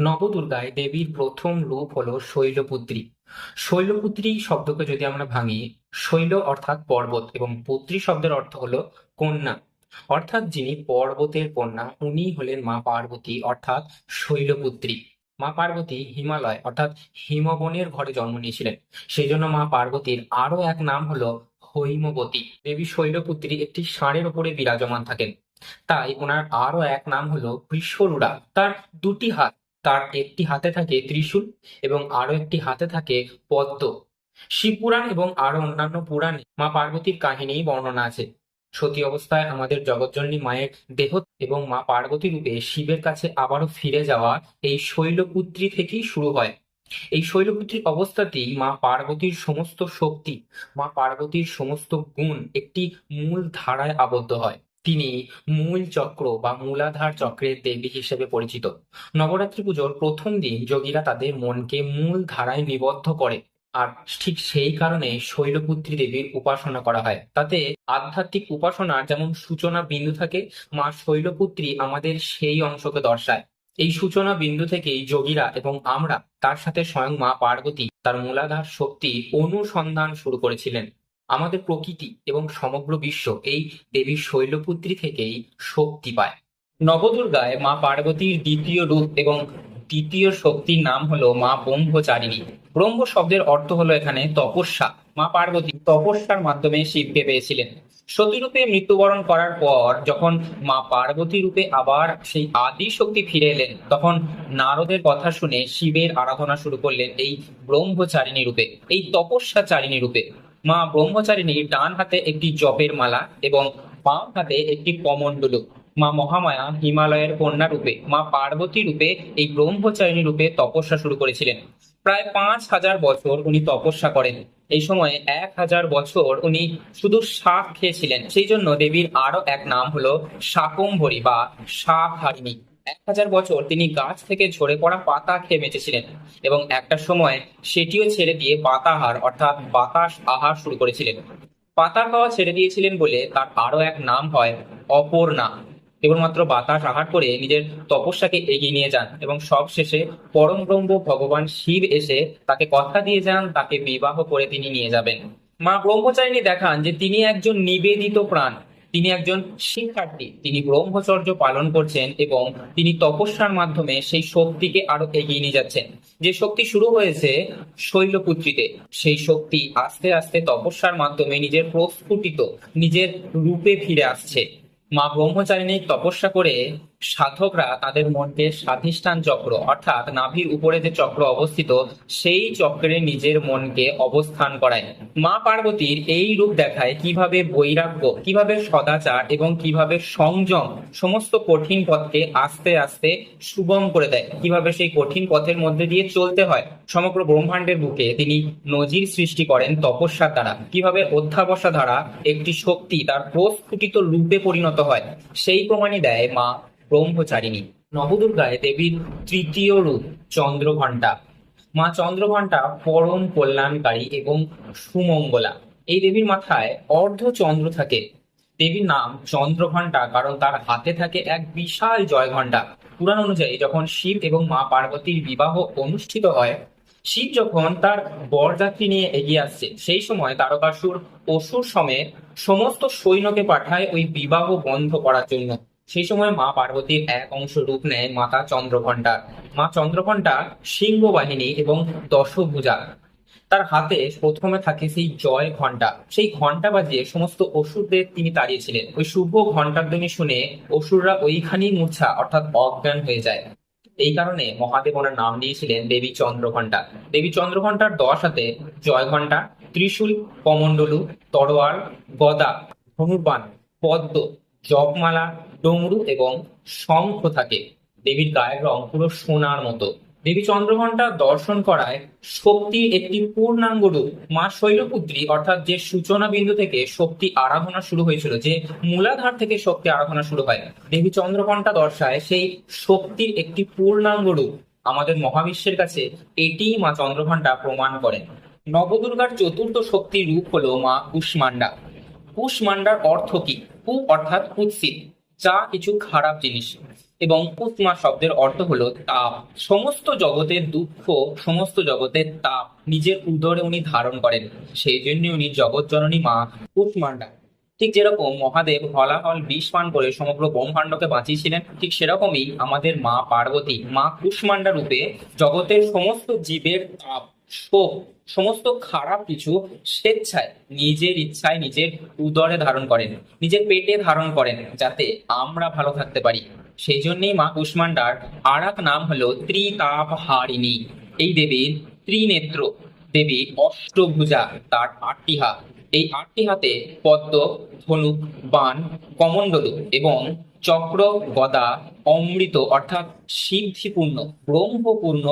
নবদুর্গায় দেবীর প্রথম রূপ হলো শৈলপুত্রী। শৈলপুত্রী শব্দকে যদি আমরা ভাঙি, শৈল অর্থাৎ পর্বত এবং পুত্রী শব্দের অর্থ হলো কন্যা। অর্থাৎ যিনি পর্বতের কন্যা, উনি হলেন মা পার্বতী অর্থাৎ শৈলপুত্রী। মা পার্বতী হিমালয় অর্থাৎ হিমবনের ঘরে জন্ম নিয়েছিলেন। সেই জন্য মা পার্বতীর আরও এক নাম হলো হৈমবতী। দেবী শৈলপুত্রী একটি ষাঁড়ের ওপরে বিরাজমান থাকেন। তাই ওনার আরও এক নাম হলো বৃষরুড়া তার দুটি হাত তার একটি হাতে থাকে ত্রিশূল এবং আরও একটি হাতে থাকে পদ্ম। শিবপুরাণ এবং আরও অন্যান্য পুরাণে মা পার্বতীর কাহিনী বর্ণনা আছে। সতী অবস্থায় আমাদের জগৎজননী মায়ের দেহ এবং মা পার্বতী রূপে শিবের কাছে আবারও ফিরে যাওয়া এই শৈলপুত্রী থেকেই শুরু হয়। এই শৈলপুত্রীর অবস্থাতেই মা পার্বতীর সমস্ত শক্তি, মা পার্বতীর সমস্ত গুণ একটি মূল ধারায় আবদ্ধ হয়। তিনি মূল চক্র বা মূলাধার চক্রের দেবী হিসেবে পরিচিত। নবরাত্রি পুজোর প্রথম দিন যোগীরা তাদের মনকে মূল ধারায় নিবদ্ধ করে আর ঠিক সেই কারণে শৈলপুত্রী দেবীর উপাসনা করা হয়। তাতে আধ্যাত্মিক উপাসনার যেমন সূচনা বিন্দু থাকে, মা শৈলপুত্রী আমাদের সেই অংশকে দর্শায়। এই সূচনা বিন্দু থেকেই যোগীরা এবং আমরা তার সাথে স্বয়ং মা পার্বতী তার মূলাধার শক্তি অনুসন্ধান শুরু করেছিলেন। আমাদের প্রকৃতি এবং সমগ্র বিশ্ব এই দেবী শৈলপুত্রী থেকেই শক্তি পায়। নবদুর্গায় মা পার্বতীর দ্বিতীয় রূপ এবং দ্বিতীয় শক্তির নাম হলো মা ব্রহ্মচারিণী। ব্রহ্ম শব্দের অর্থ হলো এখানে তপস্যা। মা পার্বতী তপস্যার মাধ্যমে শিবকে পেয়েছিলেন। সতীরূপে মৃত্যুবরণ করার পর যখন মা পার্বতী রূপে আবার সেই আদি শক্তি ফিরে এলেন, তখন নারদের কথা শুনে শিবের আরাধনা শুরু করলেন এই ব্রহ্মচারিণী রূপে, এই তপস্যাচারিণী রূপে। মা ব্রহ্মচারিণী ডান হাতে একটি জপের মালা এবং বাম হাতে একটি কমণ্ডলু মা মহামায়া হিমালয়ের কন্যা রূপে, মা পার্বতী রূপে এই ব্রহ্মচারিণী রূপে তপস্যা শুরু করেছিলেন। প্রায় পাঁচ হাজার বছর উনি তপস্যা করেন। এই সময়ে এক হাজার বছর উনি শুধু শাক খেয়েছিলেন। সেই জন্য দেবীর আরও এক নাম হলো শাকম্ভরী বা শাক হারিণী এক হাজার বছর তিনি গাছ থেকে ঝরে পড়া পাতা খেয়ে বেঁচেছিলেন এবং একটা সময় সেটিও ছেড়ে দিয়ে পাতাহার, অর্থাৎ বাতাস আহার শুরু করেছিলেন। পাতা খাওয়া ছেড়ে দিয়েছিলেন বলে তার আরও এক নাম হয় অপর্ণা। কেবলমাত্র বাতাস আহার করে নিজের তপস্যাকে এগিয়ে নিয়ে যান এবং সব শেষে পরম ব্রহ্ম ভগবান শিব এসে তাকে কথা দিয়ে যান, তাকে বিবাহ করে তিনি নিয়ে যাবেন। মা ব্রহ্মচারিণী দেখান যে তিনি একজন নিবেদিত প্রাণ। তিনি একজন শিক্ষার্থী। তিনি ব্রহ্মচর্য পালন করছেন এবং তিনি তপস্যার মাধ্যমে সেই শক্তিকে আরও এগিয়ে নিয়ে যাচ্ছেন। যে শক্তি শুরু হয়েছে শৈলপুত্রীতে, সেই শক্তি আস্তে আস্তে তপস্যার মাধ্যমে নিজের প্রস্ফুটিত, নিজের রূপে ফিরে আসছে। মা ব্রহ্মচারিণী তপস্যা করে সাধকরা তাদের মনকে স্বাধিষ্ঠান চক্র, অর্থাৎ নাভির উপরে যে চক্র অবস্থিত, সেই চক্রে নিজের মনকে অবস্থান করায়। মা পার্বতীর এই রূপ দেখায় কীভাবে বৈরাগ্য, কীভাবে সদাচার এবং কীভাবে সংযম সমস্ত কঠিন পথকে আস্তে আস্তে সুগম করে দেয়। কীভাবে সেই কঠিন পথের মধ্যে দিয়ে চলতে হয়। সমগ্র ব্রহ্মাণ্ডের বুকে তিনি নজির সৃষ্টি করেন তপস্যার দ্বারা। কীভাবে অধ্যাবসা দ্বারা একটি শক্তি তার প্রস্ফুটিত রূপে পরিণত হয়, সেই প্রমাণই দেয় মা ব্রহ্মচারিণী। নবদুর্গায় দেবীর তৃতীয় রূপ, চন্দ্রঘণ্টা। মা চন্দ্রঘণ্টা পরম কল্যাণকারী এবং সুমঙ্গলা। এই দেবীর মাথায় অর্ধ চন্দ্র থাকে। দেবীর নাম চন্দ্রঘণ্টা, কারণ তার হাতে থাকে এক বিশাল জয় ঘণ্টা পুরাণ অনুযায়ী যখন শিব এবং মা পার্বতীর বিবাহ অনুষ্ঠিত হয়, শিব যখন তার বরযাত্রী নিয়ে এগিয়ে আসছে, সেই সময় তারকাসুর অসুর সমেত সমস্ত সৈন্যকে পাঠায় ওই বিবাহ বন্ধ করার জন্য। সেই সময় মা পার্বতীর এক অংশ রূপ নেয় মাতা চন্দ্রঘণ্টা মা চন্দ্রঘণ্টা সিংহ বাহিনী এবং দশভুজা। তার হাতে প্রথমে থাকে সেই জয় ঘণ্টা সেই ঘণ্টা বাজিয়ে সমস্ত অসুরদের তিনি তাড়িয়েছিলেন। ওই শুভ ঘণ্টার ধ্বনি শুনে অসুররা ওইখানেই মূর্ছা, অর্থাৎ অজ্ঞান হয়ে যায়। এই কারণে মহাদেব ওনার নাম দিয়েছিলেন দেবী চন্দ্রঘণ্টা দেবী চন্দ্রঘণ্টার দশ হাতে জয় ঘণ্টা, ত্রিশূল, কমণ্ডলু, তরোয়াল, গদা, ধনুর্বাণ, পদ্ম জপমালা ডমরু এবং শঙ্খ থাকে। দেবীর গায়ের রং পুরো সোনার মতো। দেবী চন্দ্রঘণ্টা দর্শন করায় শক্তির একটি পূর্ণাঙ্গ রূপ। মা শৈলপুত্রী, অর্থাৎ যে সূচনা বিন্দু থেকে শক্তি আরাধনা শুরু হয়েছিল, যে মূলাধার থেকে শক্তি আরাধনা শুরু হয়, দেবী চন্দ্রঘণ্টা দর্শায় সেই শক্তির একটি পূর্ণাঙ্গ রূপ। আমাদের মহাবিশ্বের কাছে এটিই মা চন্দ্রঘণ্টা প্রমাণ করেন। নবদুর্গার চতুর্থ শক্তির রূপ হলো মা কুষ্মান্ডা কুষ্মান্ডার অর্থ কি? কু অর্থাৎ কুৎসিত। যা কিছু খারাপ জিনিস। এবং কুসমা শব্দের অর্থ হলো তাপ। সমস্ত জগতের দুঃখ, সমস্ত জগতের তাপ নিজের উদরে উনি ধারণ করেন। সেই জন্য উনি জগৎ জননী মা কুষ্মান্ডা ঠিক যেরকম মহাদেব হলাহল বিষ পান করে সমগ্র ব্রহ্মাণ্ডকে বাঁচিয়েছিলেন, ঠিক সেরকমই আমাদের মা পার্বতী, মা কুষ্মান্ডা রূপে জগতের সমস্ত জীবের তাপ সমস্ত খারাপ কিছু স্বেচ্ছায়, নিজের ইচ্ছায় নিজের উদরে ধারণ করেন, নিজের পেটে ধারণ করেন যাতে আমরা ভালো থাকতে পারি। সেই জন্যই মা কুষ্মান্ডার আর নাম হলো ত্রিতাপ হারিণী এই দেবীর ত্রিনেত্র দেবী অষ্টভুজা, তার আটটি হাত। এই আটটি হাতে পদ্ম, ধনুক বান কমণ্ডলু এবং চক্র, গদা, অমৃত অর্থাৎ সিদ্ধিপূর্ণ, ব্রহ্মপূর্ণ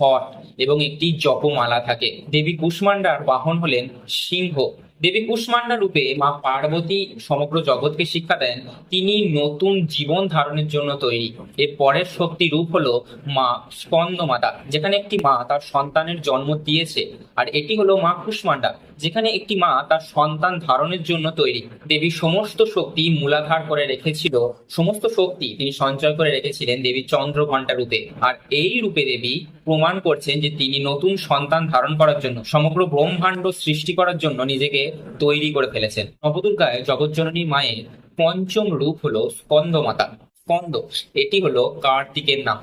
ঘট এবং একটি জপমালা থাকে। দেবী কুষ্মান্ডার বাহন হলেন সিংহ। দেবী কুষ্মান্ডা রূপে মা পার্বতী সমগ্র জগৎকে শিক্ষা দেন, তিনি নতুন জীবন ধারণের জন্য তৈরি। এর পরের শক্তি রূপ হলো মা স্কন্দমাতা যেখানে একটি মা তার সন্তানের জন্ম দিয়েছে। আর এটি হলো মা কুষ্মান্ডা, যেখানে একটি মা তার সন্তান ধারণের জন্য তৈরি। দেবী সমস্ত শক্তি মূলাধার করে রেখেছিল, সমস্ত শক্তি তিনি সঞ্চয় করে রেখেছিলেন দেবী চন্দ্রঘণ্টা রূপে। আর এই রূপে দেবী প্রমাণ করছেন যে তিনি নতুন সন্তান ধারণ করার জন্য, সমগ্র ব্রহ্মাণ্ড সৃষ্টি করার জন্য নিজেকে তৈরি করে ফেলেছেন। নবদুর্গায় জগজ্জননী মায়ের পঞ্চম রূপ হলো স্কন্দমাতা। স্কন্দ, এটি হলো কার্তিকের নাম।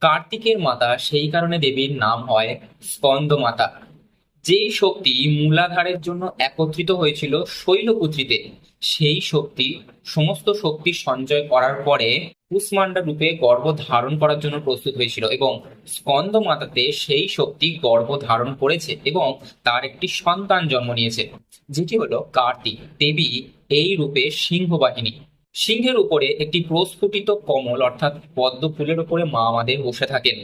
কার্তিকের মাতা সেই কারণে দেবীর নাম হয় স্কন্দমাতা। যেই শক্তি মূলাধারের জন্য একত্রিত হয়েছিল শৈলপুত্রীতে সেই শক্তি, সমস্ত শক্তি সঞ্চয় করার পরে কুষ্মান্ডা রূপে গর্ভ ধারণ করার জন্য প্রস্তুত হয়েছিল এবং স্কন্দ মাতাতে সেই শক্তি গর্ভ ধারণ করেছে এবং তার একটি সন্তান জন্ম নিয়েছে, যেটি হলো কার্তিক। দেবী এই রূপে সিংহবাহিনী। সিংহের উপরে একটি প্রস্ফুটিত কমল অর্থাৎ পদ্ম ফুলের উপরে মা আমাদের বসে থাকেন।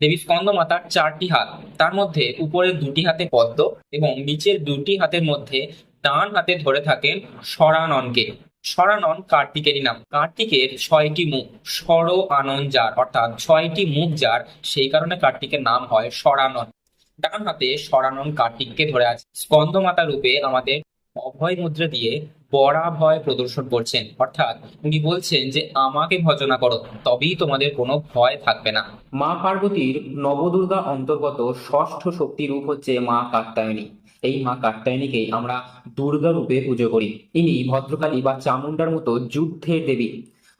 দেবী স্কন্দ মাতার চারটি হাত, তার মধ্যে উপরের দুটি হাতে পদ্ম এবং নিচের দুটি হাতের মধ্যে ডান হাতে ধরে থাকেন সরাননকে সরানন কার্তিকেরই নাম। কার্তিকের ছয়টি মুখ সর আনন যার, অর্থাৎ ছয়টি মুখ যার, সেই কারণে কার্তিকের নাম হয় সরানন ডান হাতে সরানন কার্তিককে ধরে আছে। স্কন্দমাতা রূপে আমাদের অভয় মুদ্রা দিয়ে বরাভয় প্রদর্শন করছেন। অর্থাৎ উনি বলছেন যে, আমাকে ভজনা করো, তবেই তোমাদের কোনো ভয় থাকবে না। মা পার্বতীর নবদুর্গা অন্তর্গত ষষ্ঠ শক্তি রূপ হচ্ছে মা কাত্যায়নী। এই মা কাত্যায়নীকেই আমরা দুর্গা রূপে পুজো করি। ইনি ভদ্রকালী বা চামুন্ডার মতো যুদ্ধের দেবী।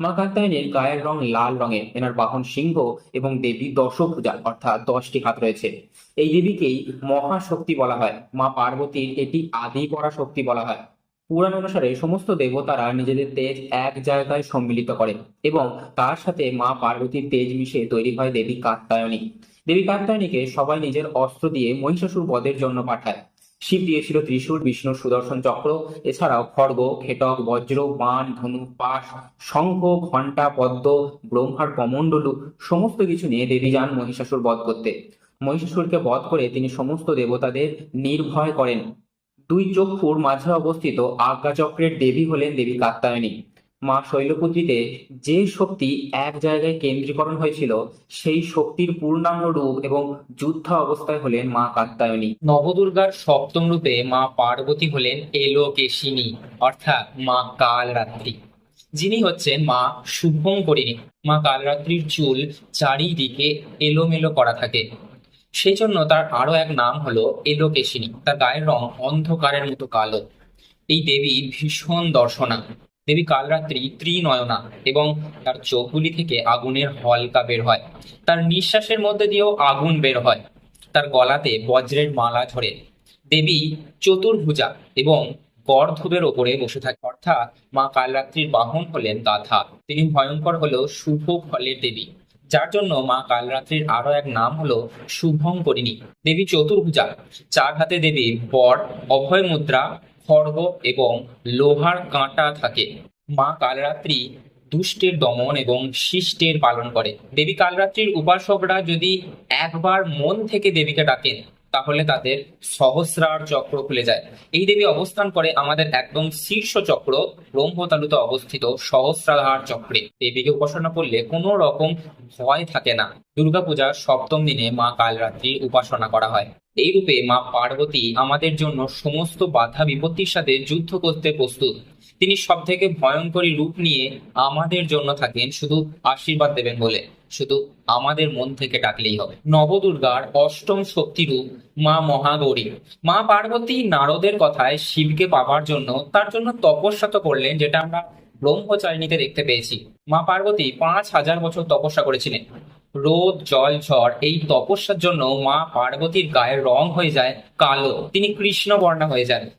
মা কাত্যায়নীর গায়ের রং লাল রঙের, এনার বাহন সিংহ এবং দেবী দশভুজা অর্থাৎ দশটি হাত রয়েছে। এই দেবীকেই মহাশক্তি বলা হয়। মা পার্বতীর এটি আদি পরা শক্তি বলা হয়। পুরাণ অনুসারে সমস্ত দেবতারা নিজেদের তেজ এক জায়গায় সম্মিলিত করে এবং তার সাথে মা পার্বতীর তেজ মিশে তৈরি হয় দেবী কাত্যায়নী দেবী কাত্যায়নীকে সবাই নিজের অস্ত্র দিয়ে মহিষাসুর বধের জন্য পাঠায়। শিব দিয়েছিল ত্রিশূল বিষ্ণুর সুদর্শন চক্র। এছাড়াও খড়গ খেটক বজ্র, বাণ, ধনু, পাশ, শঙ্খ, ঘণ্টা, পদ্ম, ব্রহ্মার কমণ্ডলু সমস্ত কিছু নিয়ে দেবী যান মহিষাসুর বধ করতে। মহিষাসুরকে বধ করে তিনি সমস্ত দেবতাদের নির্ভয় করেন। দুই চক্ষুর মাঝে অবস্থিত আজ্ঞাচক্রের দেবী হলেন দেবী কাত্যায়নী। মা শৈলপুত্রীতে যে শক্তি এক জায়গায় কেন্দ্রীকরণ হয়েছিল, সেই শক্তির পূর্ণাঙ্গ রূপ এবং যুদ্ধ অবস্থায় হলেন মা কাত্যায়নী নবদুর্গার সপ্তম রূপে মা পার্বতী হলেন এলোকেশিনী, অর্থাৎ মা কালরাত্রি। যিনি হচ্ছেন মা শুভঙ্করিণী। মা কালরাত্রির চুল চারিদিকে এলোমেলো করা থাকে। সেই জন্য তার আরও এক নাম হলো এলোকেশিনী। তার গায়ের রং অন্ধকারের মতো কালো। এই দেবী ভীষণ দর্শনা। দেবী কালরাত্রি ত্রিনয়না এবং তার চোখগুলি থেকে আগুনের হলকা বের হয়। তার নিঃশ্বাসের মধ্যে দিয়েও আগুন বের হয়। তার গলাতে বজ্রের মালা ঝরে। দেবী চতুর্ভুজা এবং গর্ধবের ওপরে বসে থাকে। অর্থাৎ মা কালরাত্রির বাহন হলেন গাধা তিনি ভয়ঙ্কর হলেও শুভ ফলের দেবী। যার জন্য মা কালরাত্রির আরও এক নাম হলো শুভঙ্করিণী। দেবী চতুর্ভুজা। চার হাতে দেবী বর অভয় মুদ্রা খড়গ এবং লোহার কাঁটা থাকে। মা কালরাত্রি দুষ্টের দমন এবং শিষ্টের পালন করে। দেবী কালরাত্রির উপাসকরা যদি একবার মন থেকে দেবীকে ডাকেন তাহলে তাদের সহস্রার চক্র খুলে যায়। এই দেবী অবস্থান করে আমাদের একদম শীর্ষ চক্র, ব্রহ্মতালুতে অবস্থিত সহস্রাধার চক্রে। দেবীকে উপাসনা করলে কোনো রকম ভয় থাকে না। দুর্গাপূজার সপ্তম দিনে মা কালরাত্রির উপাসনা করা হয়। এই রূপে মা পার্বতী আমাদের জন্য সমস্ত বাধা বিপত্তির সাথে যুদ্ধ করতে প্রস্তুত। তিনি সব থেকে ভয়ঙ্করী রূপ নিয়ে আমাদের জন্য থাকেন, শুধু আশীর্বাদ দেবেন বলে। শুধু আমাদের মন থেকে ডাকলেই হবে। নবদুর্গার অষ্টম শক্তি রূপ মা মহাগৌরী। মা পার্বতী নারদের কথায় শিবকে পাবার জন্য তার জন্য তপস্যা তো করলেন, যেটা আমরা ব্রহ্মচারিণীতে দেখতে পেয়েছি। মা পার্বতী পাঁচ হাজার বছর তপস্যা করেছিলেন। রোদ, জল, ঝড়, এই তপস্যার জন্য মা পার্বতীর গায়ের রং হয়ে যায় কালো। তিনি কৃষ্ণ বর্ণা হয়ে যান।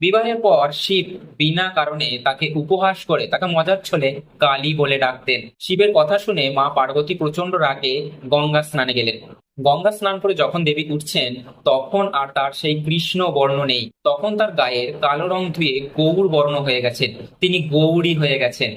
বিবাহের পর শিব বিনা কারণে তাকে উপহাস করে, তাকে মজার ছলে কালী বলে ডাকতেন। শিবের কথা শুনে মা পার্বতী প্রচণ্ড রাগে গঙ্গা স্নানে গেলেন। গঙ্গা স্নান করে যখন দেবী উঠছেন, তখন আর তার সেই কৃষ্ণ বর্ণ নেই। তখন তার গায়ের কালো রং ধুয়ে গৌর বর্ণ হয়ে গেছেন। তিনি গৌরী হয়ে গেছেন।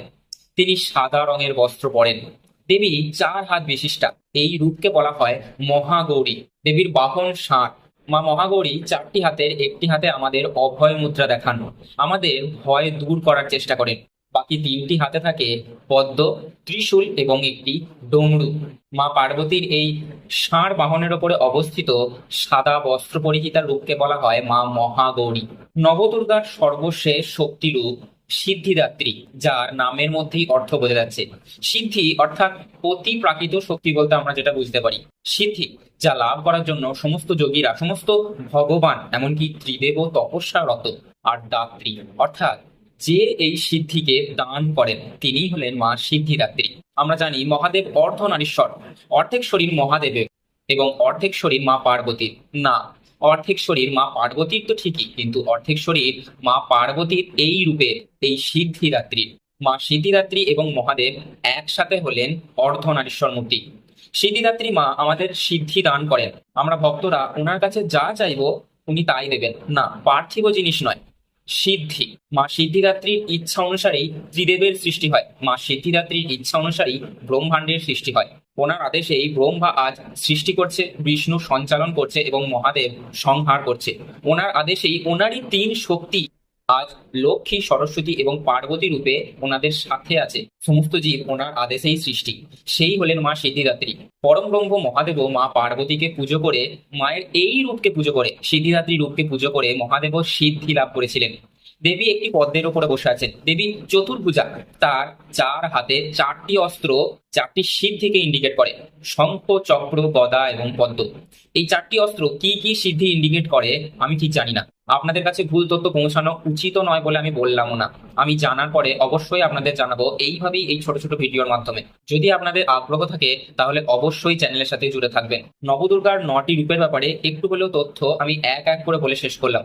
তিনি সাদা রঙের বস্ত্র পরেন। দেবী চার হাত বিশিষ্টা। এই রূপকে বলা হয় মহাগৌরী। দেবীর বাহন ষাট। মা মহাগৌরী চারটি হাতের, একটি হাতে আমাদের অভয় মুদ্রা দেখান। আমাদের ভয় দূর করার চেষ্টা করেন। বাকি তিনটি হাতে থাকে পদ্ম, ত্রিশূল এবং একটি ডমরু। মা পার্বতীর এই ষাঁড় বাহনের ওপরে অবস্থিত সাদা বস্ত্র পরিহিতার রূপকে বলা হয় মা মহাগৌরী। নবদুর্গার সর্বশেষ শক্তি রূপ সিদ্ধিদাত্রী, যার নামের মধ্যেই অর্থ বোঝা যাচ্ছে। সিদ্ধি অর্থাৎ অতি প্রাকৃত শক্তি বলতে আমরা যেটা বুঝতে পারি। সিদ্ধি, যা লাভ করার জন্য সমস্ত যোগীরা, সমস্ত ভগবান, এমনকি ত্রিদেব তপস্যারত আর দাত্রী, অর্থাৎ যে এই সিদ্ধিকে দান করেন তিনি হলেন মা সিদ্ধিদাত্রী। আমরা জানি মহাদেব অর্ধনারীশ্বর, অর্ধেক শরীর মহাদেবের এবং অর্ধেক শরীর মা পার্বতীর। না অর্ধেক শরীর মা পার্বতীর তো ঠিকই, কিন্তু অর্ধেক শরীর মা পার্বতীর এই রূপে, এই সিদ্ধিদাত্রী। মা সিদ্ধিদাত্রী এবং মহাদেব একসাথে হলেন অর্ধনারীশ্বর মূর্তি সিদ্ধিদাত্রী মা আমাদের সিদ্ধি দান করেন। আমরা ভক্তরা, ওনার কাছে যা চাইব, উনি তাই দেবেন। না, পার্থিব জিনিস নয়। সিদ্ধি। মা সিদ্ধিদাত্রীর ইচ্ছা অনুসারেই ত্রিদেবের সৃষ্টি হয়। মা সিদ্ধিদাত্রীর ইচ্ছা অনুসারেই ব্রহ্মাণ্ডের সৃষ্টি হয়। ওনার আদেশে এই ব্রহ্মা আজ সৃষ্টি করছে, বিষ্ণু সঞ্চালন করছে এবং মহাদেব সংহার করছে। ওনার আদেশেই ওনারই তিন শক্তি আজ লক্ষ্মী, সরস্বতী এবং পার্বতী রূপে ওনাদের সাথে আছে সমস্ত জীব ওনার আদেশেই সৃষ্টি। সেই হলেন মা সিদ্ধিদাত্রী। পরম ব্রহ্ম মহাদেব মা পার্বতীকে পুজো করে, মায়ের এই রূপকে পুজো করে, সিদ্ধিদাত্রী রূপকে পুজো করে মহাদেব সিদ্ধি লাভ করেছিলেন। দেবী একটি পদ্মের উপরে বসে আছেন। দেবী চতুর্ভুজা, তার চার হাতে চারটি অস্ত্র, চারটি সিদ্ধিকে ইন্ডিকেট করে, শঙ্খ, চক্র, গদা এবং পদ্ম। এই চারটি অস্ত্র কি কি সিদ্ধি ইন্ডিকেট করে আমি ঠিক জানি না। আপনাদের কাছে ভুল তথ্য পৌঁছানো উচিত নয় বলে আমি বললামও না। আমি জানার পরে অবশ্যই আপনাদের জানাব। এইভাবেই এই ছোট ছোট ভিডিওর মাধ্যমে। যদি আপনাদের আগ্রহ থাকে, তাহলে অবশ্যই চ্যানেলের সাথে জুড়ে থাকবেন। নবদুর্গার নটি রূপের ব্যাপারে একটু হলেও তথ্য আমি এক এক করে বলে শেষ করলাম।